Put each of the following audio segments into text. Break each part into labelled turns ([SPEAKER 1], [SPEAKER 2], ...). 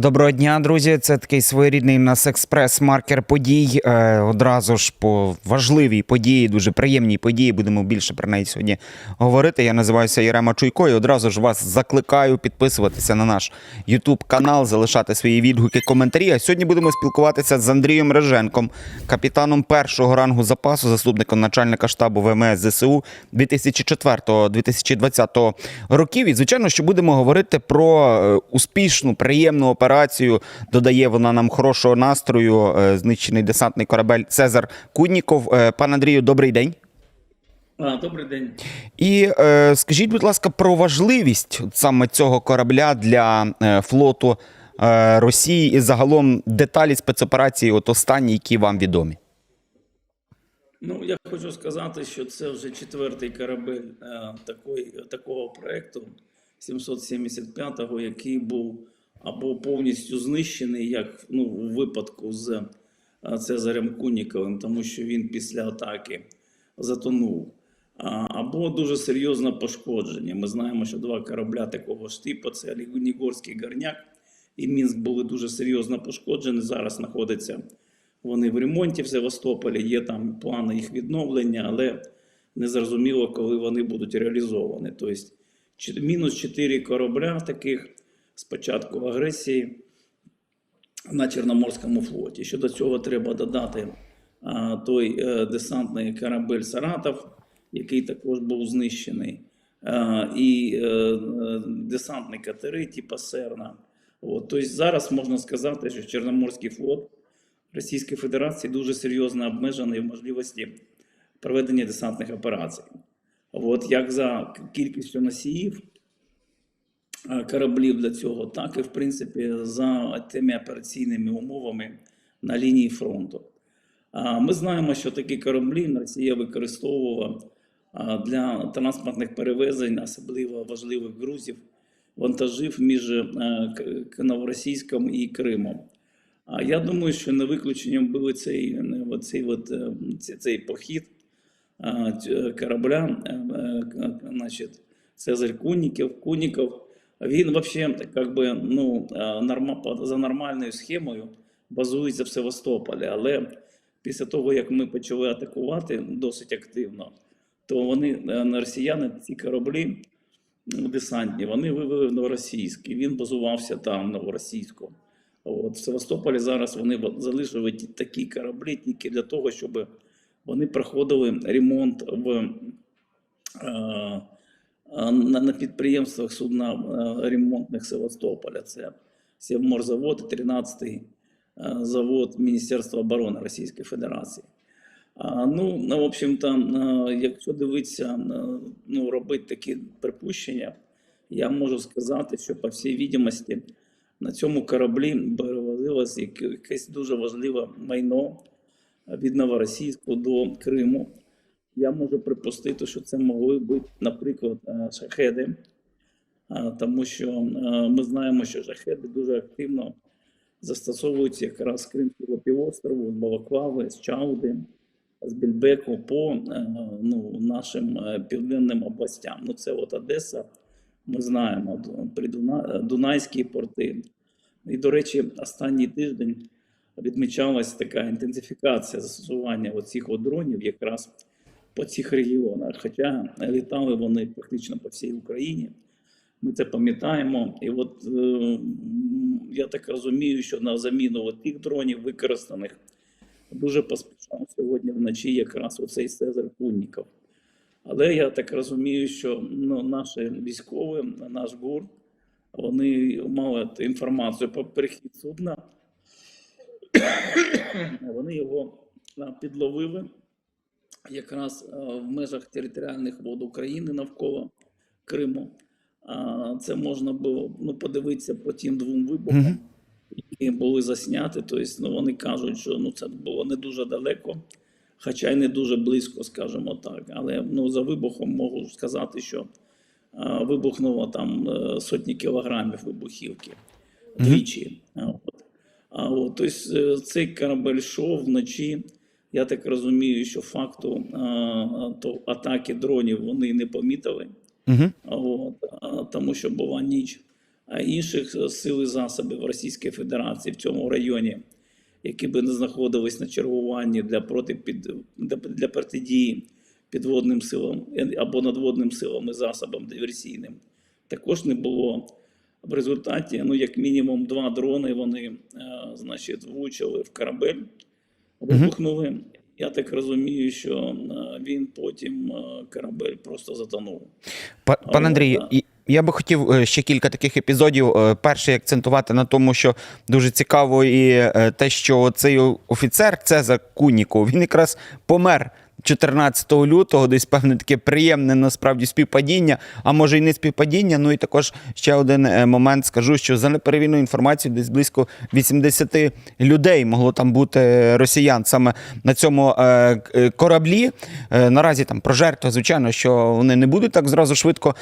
[SPEAKER 1] Доброго дня, друзі. Це такий своєрідний нас експрес-маркер подій. Е, одразу ж по важливій події, дуже приємній події. Будемо більше про неї сьогодні говорити. Я називаюся Єрема Чуйко і одразу ж вас закликаю підписуватися на наш YouTube канал, залишати свої відгуки, коментарі. А сьогодні будемо спілкуватися з Андрієм Реженком, капітаном першого рангу запасу, заступником начальника штабу ВМС ЗСУ 2004-2020 років. І звичайно, що будемо говорити про е, успішну, приємну операцію. Додає вона нам хорошого настрою. е, Знищений десантний корабель Цезар Кудніков. Е, Пан Андрію, добрий день.
[SPEAKER 2] А, добрий день.
[SPEAKER 1] І е, скажіть, будь ласка, про важливість саме цього корабля для флоту е, Росії і загалом деталі спецоперації, от останні, які вам відомі.
[SPEAKER 2] Ну я хочу сказати, що це вже четвертий корабель е, такої, такого проекту 775-го, який був або повністю знищений, як ну, у випадку з е, Цезарем Куніковим, тому що він після атаки затонув. Або дуже серйозно пошкоджені. Ми знаємо, що два корабля такого ж типу це Нігорський Горняк і Мінськ були дуже серйозно пошкоджені. Зараз знаходяться вони в ремонті в Севастополі, є там плани їх відновлення, але не зрозуміло, коли вони будуть реалізовані. Тобто мінус 4 корабля таких з початку агресії на Чорноморському флоті. Щодо цього треба додати а, той е, десантний корабель Саратов, який також був знищений, а, і е, е, десантні катери, типу Серна. От. Тобто зараз можна сказати, що Чорноморський флот Російської Федерації дуже серйозно обмежений в можливості проведення десантних операцій. От як за кількістю носіїв кораблів для цього, так і в принципі за тими операційними умовами на лінії фронту. Ми знаємо, що такі кораблі Росія використовувала для транспортних перевезень, особливо важливих грузів, вантажів між е, Новоросійськом і Кримом. А я думаю, що не виключенням був цей, от, е, цей похід корабля, е, е, значить, Цезарь Куніків, Куніков. Він взагалі как би, ну, е, за нормальною схемою базується в Севастополі. Але після того, як ми почали атакувати досить активно, то вони, е, росіяни, ці кораблі м, десантні, вони вивели в Новоросійськ, і він базувався там, Новоросійську. От, в Севастополі зараз вони залишили такі кораблі тільки для того, щоб вони проходили ремонт в, е, на, на підприємствах судна е, Севастополя. Це Севморзавод і 13-й е, завод Міністерства оборони Російської Федерації. Ну, в общем-то, е, якщо дивитися, ну, робити такі припущення, я можу сказати, що, по всій відомості, на цьому кораблі перевозилось якесь дуже важливе майно від Новоросійську до Криму. Я можу припустити, що це могли бути, наприклад, е, шахеди, тому що е, ми знаємо, що шахеди дуже активно застосовуються якраз з Кримського півострову, з Балаклави, з Чауди, з Більбеку по е, ну, нашим е, південним областям. Ну, це от Одеса, ми знаємо, Придуна- Дунайські порти. І, до речі, останній тиждень відмічалась така інтенсифікація застосування оцих дронів якраз по цих регіонах. Хоча літали вони практично по всій Україні. Ми це пам'ятаємо. І от е, я так розумію, що на заміну тих дронів використаних дуже поспішав сьогодні вночі якраз оцей Цезар Кунніков. Але я так розумію, що ну, наші військові, наш ГУР, вони мали інформацію про перехід судна. Вони його підловили якраз в межах територіальних вод України навколо Криму. Це можна було ну, подивитися по тим двом вибухам,
[SPEAKER 1] Мгм.
[SPEAKER 2] які були засняті. Тобто, ну, вони кажуть, що ну, це було не дуже далеко, хоча й не дуже близько, скажімо так. Але ну, за вибухом можу сказати, що а, вибухнуло там е, сотні кілограмів вибухівки двічі. А, от. А от, тобто, е, цей корабель йшов вночі. Я так розумію, що факту а, то атаки дронів вони не помітили.
[SPEAKER 1] Угу.
[SPEAKER 2] От, а, тому що була ніч. а інших е, сил і засобів Російської Федерації в цьому районі, які би не знаходились на чергуванні для протипід для, для протидії підводним силам е, або надводним силам і засобам диверсійним, також не було. В результаті, ну як мінімум, два дрони вони, е, значить, влучили в корабель, вибухнули. Я так розумію, що е, він потім е, корабель просто затонув. Пан
[SPEAKER 1] і- я би хотів е, ще кілька таких епізодів. Перший акцентувати на тому, що дуже цікаво, і те, що цей офіцер Цезар Куніков, він якраз помер. 14 лютого, десь певне таке приємне насправді співпадіння, а може й не співпадіння. Ну і також ще один е, момент скажу, що за неперевірну інформацію, десь близько 80 людей могло там бути росіян саме на цьому е, е, кораблі. Е, наразі там про жертви, звичайно, що вони не будуть так зразу швидко.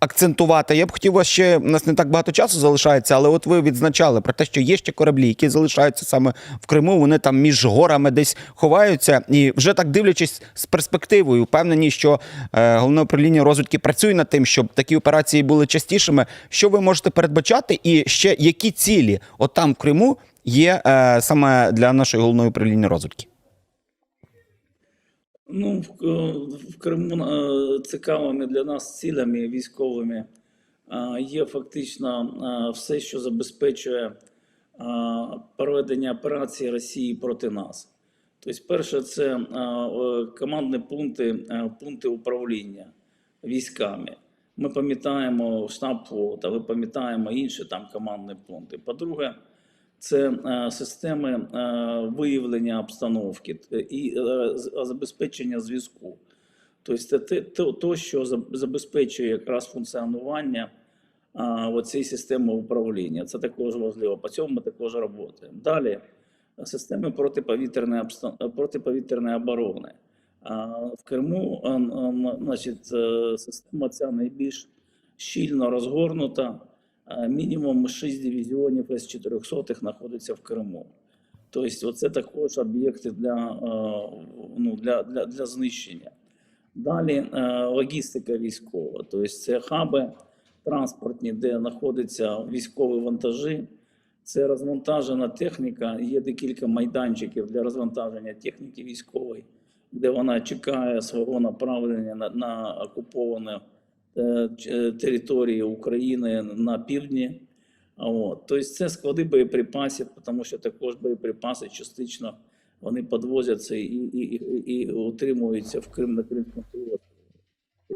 [SPEAKER 1] Акцентувати. Я б хотів вас ще у нас не так багато часу залишається, але от ви відзначали про те, що є ще кораблі, які залишаються саме в Криму. Вони там між горами десь ховаються, і вже так дивлячись з перспективою, впевнені, що е, головне управління розвідки працює над тим, щоб такі операції були частішими. Що ви можете передбачати, і ще які цілі от там в Криму є е, саме для нашої головної управління розвідки?
[SPEAKER 2] Ну, в, е, в Криму е, цікавими для нас цілями військовими е, є фактично все, що забезпечує проведення операції Росії проти нас. Тобто, перше, це командні пункти, пункти управління військами. Ми пам'ятаємо штаб флота, ви пам'ятаємо інші там командні пункти. По-друге, це е, системи е, виявлення обстановки і е, забезпечення зв'язку. Тобто це те, то, що забезпечує якраз функціонування а, оцієї системи управління. Це також важливо. По цьому ми також працюємо. Далі системи протиповітряної, протиповітряної оборони. В Криму значить, система ця найбільш щільно розгорнута. Е, Мінімум 6 дивізіонів з 400 знаходиться в Криму. Тобто, це також об'єкти для, е, ну, для, для, для знищення. Далі е, логістика військова, тобто це хаби транспортні, де знаходяться військові вантажі. Це розвантажена техніка. Є декілька майданчиків для розвантаження техніки військової, де вона чекає свого направлення на, на окуповані е, ч- е, території України на півдні. От. Тобто це склади боєприпасів, тому що також боєприпаси частично вони підвозяться і, і, і, і утримуються в Крим на Кримському півострові.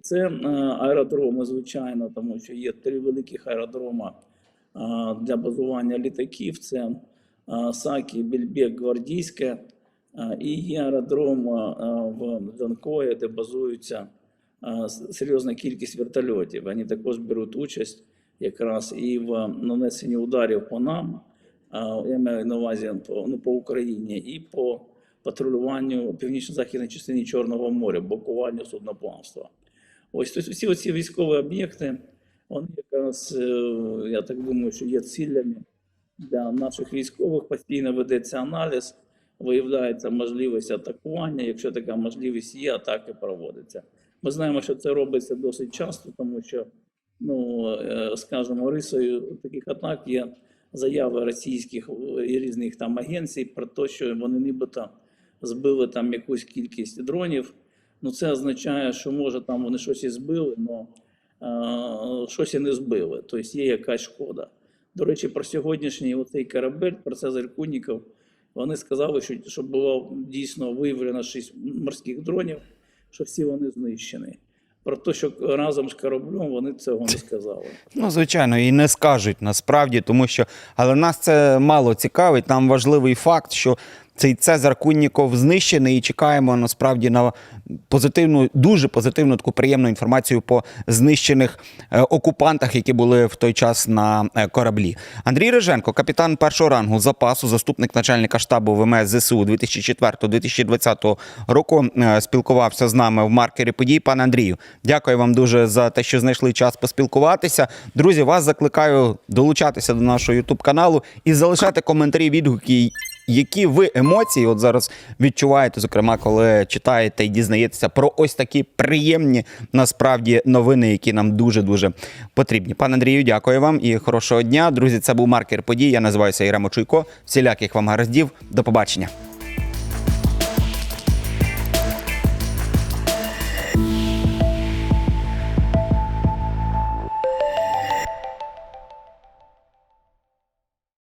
[SPEAKER 2] Це е, аеродроми, звичайно, тому що є три великих аеродрома е, для базування літаків. Це е, Сакі, Більбек, Гвардійське. Е, І є аеродром е, в Джанкої, де базуються е, серйозна кількість вертольотів. Вони також беруть участь якраз і в нанесенні ударів по нам, я маю на увазі по, ну, по Україні, і по патрулюванню північно-західній частині Чорного моря, блокуванню судноплавства. Ось тобто всі ці військові об'єкти, вони якраз, е, я так думаю, що є цілями для наших військових. Постійно ведеться аналіз, виявляється можливість атакування. Якщо така можливість є, атаки проводяться. Ми знаємо, що це робиться досить часто, тому що, ну, е, скажімо, рисою таких атак є заяви російських е, і різних там агенцій про те, що вони нібито збили там якусь кількість дронів. Ну, це означає, що може там вони щось і збили, але щось і не збили. Тобто є якась шкода. До речі, про сьогоднішній оцей корабель, про Цезарь Куніков, вони сказали, що, що було дійсно виявлено шість морських дронів, що всі вони знищені. Про те, що разом з кораблем вони цього не сказали.
[SPEAKER 1] Ну, звичайно, і не скажуть насправді, тому що але нас це мало цікавить. Нам важливий факт, що цей Цезар Кунніков знищений, і чекаємо насправді на позитивну, дуже позитивну таку приємну інформацію по знищених е, окупантах, які були в той час на е, кораблі. Андрій Риженко, капітан першого рангу запасу, заступник начальника штабу ВМС ЗСУ 2004-2020 року, е, спілкувався з нами в маркері подій. Пане Андрію, дякую вам дуже за те, що знайшли час поспілкуватися. Друзі, вас закликаю долучатися до нашого Ютуб каналу і залишати коментарі, відгуки Які ви емоції от зараз відчуваєте, зокрема, коли читаєте і дізнаєтеся про ось такі приємні насправді новини, які нам дуже дуже потрібні. Пане Андрію, дякую вам і хорошого дня. Друзі, це був маркер подій. Я називаюся Ірема Чуйко. Всіляких вам гараздів. До побачення.